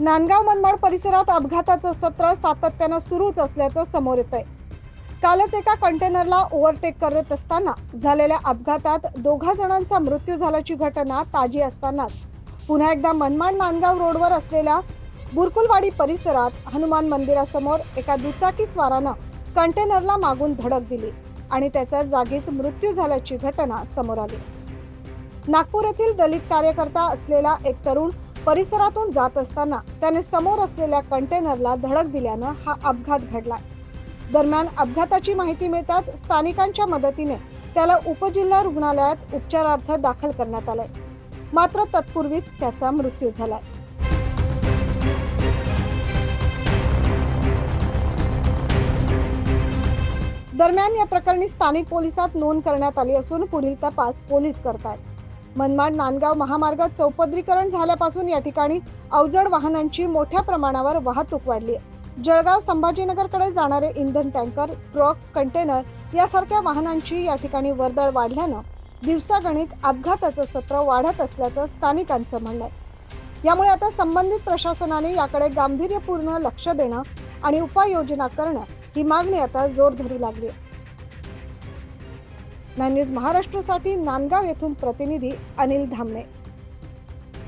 नांदगाव मनमाड परिसरात अपघाताचं सत्र सातत्यानं सुरूच असल्याचं समोर येत आहे कालच एका कंटेनरला ओव्हरटेक करत असताना झालेल्या अपघातात दोघा जणांचा मृत्यू झाल्याची घटना ताजी असतानाच. पुन्हा एकदा मनमाड नांदगाव रोडवर असलेल्या बुरकुलवाडी परिसरात हनुमान मंदिरासमोर एका दुचाकी स्वारानं कंटेनरला मागून धडक दिली आणि त्याचा जागीच मृत्यू झाल्याची घटना समोर आली. नागपूर येथील दलित कार्यकर्ता असलेला एक तरुण परिसरातून जात असताना त्याने समोर असलेल्या कंटेनरला धडक दिल्यानं हा अपघात घडला दरम्यान अपघाताची माहिती मिळताच स्थानिकांच्या मदतीने त्याला उपजिल्हा रुग्णालयात उपचारार्थ दाखल करण्यात आलंय. मात्र तत्पूर्वीच त्याचा मृत्यू झालाय. दरम्यान या प्रकरणी स्थानिक पोलिसात नोंद करण्यात आली असून पुढील तपास पोलीस करतायत. मनमाड नांदगाव महामार्ग चौपदरीकरण झाल्यापासून या ठिकाणी अवजड वाहनांची मोठ्या प्रमाणावर वाहतूक वाढली आहे. जळगाव संभाजीनगरकडे जाणारे इंधन टँकर ट्रक कंटेनर यासारख्या वाहनांची या ठिकाणी वर्दळ वाढल्यानं दिवसागणिक अपघाताचं सत्र वाढत असल्याचं स्थानिकांचं म्हणणं आहे. यामुळे आता संबंधित प्रशासनाने याकडे गांभीर्यपूर्ण लक्ष देणं आणि उपाययोजना करणं ही मागणी आता जोर धरू लागली आहे. नाईन न्यूज महाराष्ट्रासाठी नांदगाव येथून प्रतिनिधी अनिल धामणे.